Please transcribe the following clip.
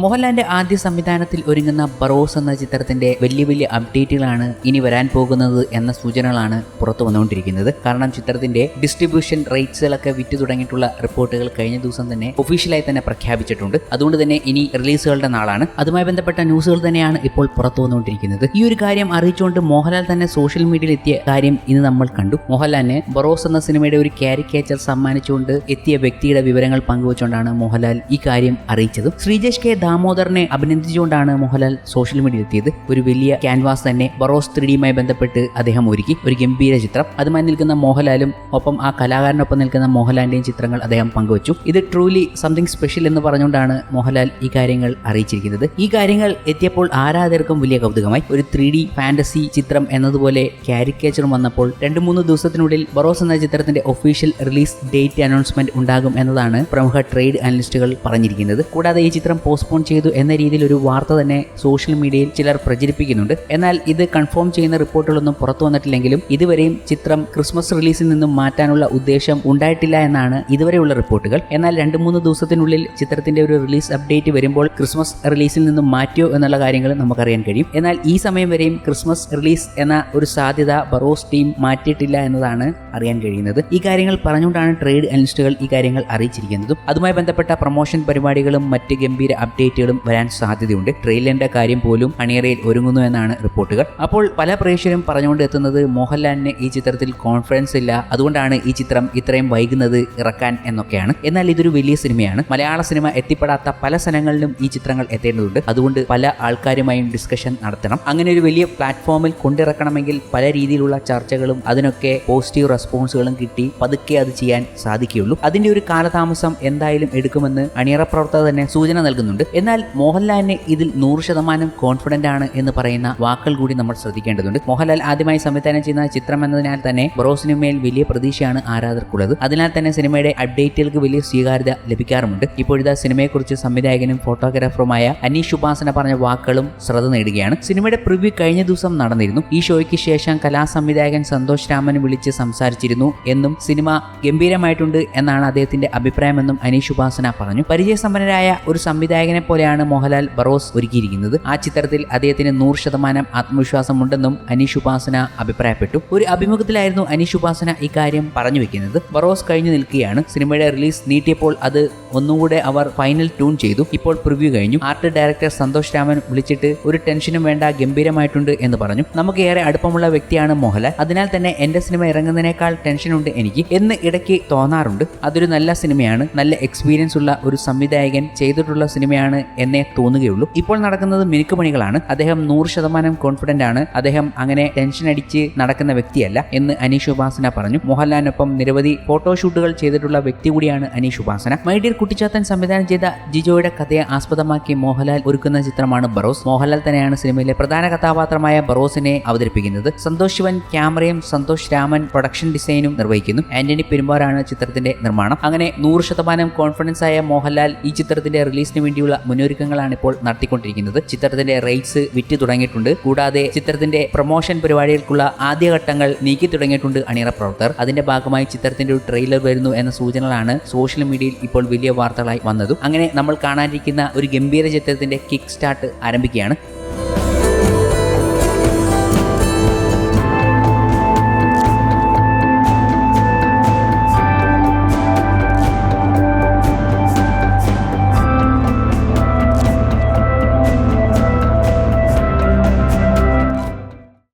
മോഹൻലാലിന്റെ ആദ്യ സംവിധാനത്തിൽ ഒരുങ്ങുന്ന ബറോസ് എന്ന ചിത്രത്തിന്റെ വലിയ വലിയ അപ്ഡേറ്റുകളാണ് ഇനി വരാൻ പോകുന്നത് എന്ന സൂചനകളാണ് പുറത്തു വന്നുകൊണ്ടിരിക്കുന്നത്. കാരണം ചിത്രത്തിന്റെ ഡിസ്ട്രിബ്യൂഷൻ റേറ്റ്സുകളൊക്കെ വിറ്റു തുടങ്ങിയിട്ടുള്ള റിപ്പോർട്ടുകൾ കഴിഞ്ഞ ദിവസം തന്നെ ഒഫീഷ്യലായി തന്നെ പ്രഖ്യാപിച്ചിട്ടുണ്ട്. അതുകൊണ്ട് തന്നെ ഇനി റിലീസുകളുടെ നാളാണ്. അതുമായി ബന്ധപ്പെട്ട ന്യൂസുകൾ തന്നെയാണ് ഇപ്പോൾ പുറത്തു വന്നുകൊണ്ടിരിക്കുന്നത്. ഈ ഒരു കാര്യം അറിയിച്ചുകൊണ്ട് മോഹൻലാൽ തന്നെ സോഷ്യൽ മീഡിയയിൽ എത്തിയ കാര്യം ഇന്ന് നമ്മൾ കണ്ടു. മോഹൻലാലിന് ബറോസ് എന്ന സിനിമയുടെ ഒരു കാരിക്കേച്ചർ സമ്മാനിച്ചുകൊണ്ട് എത്തിയ വ്യക്തിയുടെ വിവരങ്ങൾ പങ്കുവച്ചുകൊണ്ടാണ് മോഹൻലാൽ ഈ കാര്യം അറിയിച്ചത്. ശ്രീജേഷ് കെ ദാമോദറിനെ അഭിനന്ദിച്ചുകൊണ്ടാണ് മോഹൻലാൽ സോഷ്യൽ മീഡിയയിൽ എത്തിയത്. ഒരു വലിയ ക്യാൻവാസ് തന്നെ ബറോസ് ത്രീഡിയുമായി ബന്ധപ്പെട്ട് അദ്ദേഹം ഒരുക്കി. ഒരു ഗംഭീര ചിത്രം. അതുമായി നിൽക്കുന്ന മോഹൻലാലും ഒപ്പം ആ കലാകാരനൊപ്പം നിൽക്കുന്ന മോഹൻലാലിന്റെയും ചിത്രങ്ങൾ അദ്ദേഹം പങ്കുവച്ചു. ഇത് ട്രൂലി സംതിങ് സ്പെഷ്യൽ എന്ന് പറഞ്ഞുകൊണ്ടാണ് മോഹൻലാൽ ഈ കാര്യങ്ങൾ അറിയിച്ചിരിക്കുന്നത്. ഈ കാര്യങ്ങൾ എത്തിയപ്പോൾ ആരാധകർക്കും വലിയ കൗതുകമായി. ഒരു ത്രീ ഡി ഫാന്റസി ചിത്രം എന്നതുപോലെ കാരിക്കേച്ചർ വന്നപ്പോൾ രണ്ട് മൂന്ന് ദിവസത്തിനുള്ളിൽ ബറോസ് എന്ന ചിത്രത്തിന്റെ ഒഫീഷ്യൽ റിലീസ് ഡേറ്റ് അനൗൺസ്മെന്റ് ഉണ്ടാകും എന്നതാണ് പ്രമുഖ ട്രേഡ് അനലിസ്റ്റുകൾ പറഞ്ഞിരിക്കുന്നത്. കൂടാതെ ഈ ചിത്രം പോസ്റ്റ്പോൺ ചെയ്തു എന്ന രീതിയിൽ ഒരു വാർത്ത തന്നെ സോഷ്യൽ മീഡിയയിൽ ചിലർ പ്രചരിപ്പിക്കുന്നുണ്ട്. എന്നാൽ ഇത് കൺഫേം ചെയ്യുന്ന റിപ്പോർട്ടുകളൊന്നും പുറത്തു വന്നിട്ടില്ലെങ്കിലും ഇതുവരെയും ചിത്രം ക്രിസ്മസ് റിലീസിൽ നിന്നും മാറ്റാനുള്ള ഉദ്ദേശം ഉണ്ടായിട്ടില്ല എന്നാണ് ഇതുവരെയുള്ള റിപ്പോർട്ടുകൾ. എന്നാൽ രണ്ട് മൂന്ന് ദിവസത്തിനുള്ളിൽ ചിത്രത്തിന്റെ ഒരു റിലീസ് അപ്ഡേറ്റ് വരുമ്പോൾ ക്രിസ്മസ് റിലീസിൽ നിന്നും മാറ്റിയോ എന്നുള്ള കാര്യങ്ങൾ നമുക്കറിയാൻ കഴിയും. എന്നാൽ ഈ സമയം വരെയും ക്രിസ്മസ് റിലീസ് എന്ന ഒരു സാധ്യത ബറോസ് ടീം മാറ്റിയിട്ടില്ല എന്നതാണ് അറിയാൻ കഴിയുന്നത്. ഈ കാര്യങ്ങൾ പറഞ്ഞുകൊണ്ടാണ് ട്രേഡ് അനലിസ്റ്റുകൾ ഈ കാര്യങ്ങൾ അറിയിച്ചിരിക്കുന്നതും. അതുമായി ബന്ധപ്പെട്ട പ്രൊമോഷൻ പരിപാടികളും മറ്റ് ഗംഭീര അപ്ഡേറ്റുകളും വരാൻ സാധ്യതയുണ്ട്. ട്രെയിലറിന്റെ കാര്യം പോലും അണിയറയിൽ ഒരുങ്ങുന്നു എന്നാണ് റിപ്പോർട്ടുകൾ. അപ്പോൾ പല പ്രേക്ഷകരും പറഞ്ഞുകൊണ്ട് എത്തുന്നത് മോഹൻലാലിന് ഈ ചിത്രത്തിൽ കോൺഫിഡൻസ് ഇല്ല. അതുകൊണ്ടാണ് ഈ ചിത്രം ഇത്രയും വൈകുന്നത് ഇറക്കാൻ എന്നൊക്കെയാണ്. എന്നാൽ ഇതൊരു വലിയ സിനിമയാണ്. മലയാള സിനിമ എത്തിപ്പെടാത്ത പല സ്ഥലങ്ങളിലും ഈ ചിത്രങ്ങൾ എത്തേണ്ടതുണ്ട്. അതുകൊണ്ട് പല ആൾക്കാരുമായും ഡിസ്കഷൻ നടത്തണം. അങ്ങനെ ഒരു വലിയ പ്ലാറ്റ്ഫോമിൽ കൊണ്ടിറക്കണമെങ്കിൽ പല രീതിയിലുള്ള ചർച്ചകളും അതിനൊക്കെ പോസിറ്റീവ് റെസ്പോൺസുകളും കിട്ടി പതുക്കെ അത് ചെയ്യാൻ സാധിക്കുകയുള്ളൂ. അതിന്റെ ഒരു കാലതാമസം എന്തായാലും എടുക്കുമെന്ന് അണിയറ പ്രവർത്തകർ തന്നെ സൂചന നൽകുന്നുണ്ട്. എന്നാൽ മോഹൻലാലിന് ഇതിൽ നൂറ് ശതമാനം കോൺഫിഡന്റ് ആണ് എന്ന് പറയുന്ന വാക്കുകൾ കൂടി നമ്മൾ ശ്രദ്ധിക്കേണ്ടതുണ്ട്. മോഹൻലാൽ ആദ്യമായി സംവിധാനം ചെയ്യുന്ന ചിത്രം എന്നതിനാൽ തന്നെ ബ്രോ സിനിമയിൽ വലിയ പ്രതീക്ഷയാണ് ആരാധകർക്കുള്ളത്. അതിനാൽ തന്നെ സിനിമയുടെ അപ്ഡേറ്റുകൾക്ക് വലിയ സ്വീകാര്യത ലഭിക്കാറുമുണ്ട്. ഇപ്പോഴത്തെ സിനിമയെക്കുറിച്ച് സംവിധായകനും ഫോട്ടോഗ്രാഫറുമായ അനീഷ് ഉപാസന പറഞ്ഞ വാക്കുകളും ശ്രദ്ധ നേടുകയാണ്. സിനിമയുടെ പ്രിവ്യൂ കഴിഞ്ഞ ദിവസം നടന്നിരുന്നു. ഈ ഷോയ്ക്ക് ശേഷം കലാസംവിധായകൻ സന്തോഷ് രാമൻ വിളിച്ച് സംസാരിച്ചിരുന്നു എന്നും സിനിമ ഗംഭീരമായിട്ടുണ്ട് എന്നാണ് അദ്ദേഹത്തിന്റെ അഭിപ്രായമെന്നും അനീഷ് ഉപാസന പറഞ്ഞു. പരിചയസമ്പന്നരായ ഒരു സംവിധായകനെ പോലെയാണ് മോഹൻലാൽ ബറോസ് ഒരുക്കിയിരിക്കുന്നത്. ആ ചിത്രത്തിൽ അദ്ദേഹത്തിന് നൂറ് ശതമാനം ആത്മവിശ്വാസമുണ്ടെന്നും അനീഷ് ഉപാസന അഭിപ്രായപ്പെട്ടു. ഒരു അഭിമുഖത്തിലായിരുന്നു അനീഷ് ഉപാസന ഇക്കാര്യം പറഞ്ഞു വെക്കുന്നത്. ബറോസ് കഴിഞ്ഞു നിൽക്കുകയാണ്. സിനിമയുടെ റിലീസ് നീട്ടിയപ്പോൾ അത് ഒന്നുകൂടെ അവർ ഫൈനൽ ട്യൂൺ ചെയ്തു. ഇപ്പോൾ പ്രിവ്യൂ കഴിഞ്ഞു. ആർട്ട് ഡയറക്ടർ സന്തോഷ് രാമൻ വിളിച്ചിട്ട് ഒരു ടെൻഷനും വേണ്ട ഗംഭീരമായിട്ടുണ്ട് എന്ന് പറഞ്ഞു. നമുക്ക് ഏറെ അടുപ്പമുള്ള വ്യക്തിയാണ് മോഹൻലാൽ. അതിനാൽ തന്നെ എന്റെ സിനിമ ഇറങ്ങുന്നതിനേക്കാൾ ടെൻഷനുണ്ട് എനിക്ക് എന്ന് ഇടയ്ക്ക് തോന്നാറുണ്ട്. അതൊരു നല്ല സിനിമയാണ്. നല്ല എക്സ്പീരിയൻസ് ഉള്ള ഒരു സംവിധായകൻ ചെയ്തിട്ടുള്ള സിനിമയാണ് എന്നേ തോന്നുകയുള്ളൂ. ഇപ്പോൾ നടക്കുന്നത് മിനുക്കുപണികളാണ് അദ്ദേഹം നൂറ് ശതമാനം കോൺഫിഡന്റ് ആണ്. അദ്ദേഹം അങ്ങനെ ടെൻഷൻ അടിച്ച് നടക്കുന്ന വ്യക്തിയല്ല എന്ന് അനീഷ് ഉപാസന പറഞ്ഞു. മോഹൻലാലിനൊപ്പം നിരവധി ഫോട്ടോഷൂട്ടുകൾ ചെയ്തിട്ടുള്ള വ്യക്തി കൂടിയാണ് അനീഷ് ഉപാസന. മൈഡിയർ കുട്ടിച്ചാത്തൻ സംവിധാനം ചെയ്ത ജിജോയുടെ കഥയെ ആസ്പദമാക്കി മോഹൻലാൽ ഒരുക്കുന്ന ചിത്രമാണ് ബറോസ്. മോഹൻലാൽ തന്നെയാണ് സിനിമയിലെ പ്രധാന കഥാപാത്രമായ ബറോസിനെ അവതരിപ്പിക്കുന്നത്. സന്തോഷ് ശിവൻ ക്യാമറയും സന്തോഷ് രാമൻ പ്രൊഡക്ഷൻ ഡിസൈനും നിർവഹിക്കുന്നു. ആന്റണി പെരുമ്പാറാണ് ചിത്രത്തിന്റെ നിർമ്മാണം. അങ്ങനെ നൂറ് ശതമാനം കോൺഫിഡൻസ് ആയ മോഹൻലാൽ ഈ ചിത്രത്തിന്റെ റിലീസിന് വേണ്ടിയുള്ള മുന്നൊരുക്കങ്ങളാണ് ഇപ്പോൾ നടത്തിക്കൊണ്ടിരിക്കുന്നത്. ചിത്രത്തിന്റെ റൈറ്റ്സ് വിറ്റ് തുടങ്ങിയിട്ടുണ്ട്. കൂടാതെ ചിത്രത്തിന്റെ പ്രൊമോഷൻ പരിപാടികൾക്കുള്ള ആദ്യഘട്ടങ്ങൾ നീക്കി തുടങ്ങിയിട്ടുണ്ട് അണിയറ പ്രവർത്തകർ. അതിന്റെ ഭാഗമായി ചിത്രത്തിന്റെ ഒരു ട്രെയിലർ വരുന്നു എന്ന സൂചനകളാണ് സോഷ്യൽ മീഡിയയിൽ ഇപ്പോൾ വലിയ വാർത്തകളായി വന്നതും. അങ്ങനെ നമ്മൾ കാണാനിരിക്കുന്ന ഒരു ഗംഭീര ചിത്രത്തിന്റെ കിക്ക് സ്റ്റാർട്ട് ആരംഭിക്കുകയാണ്.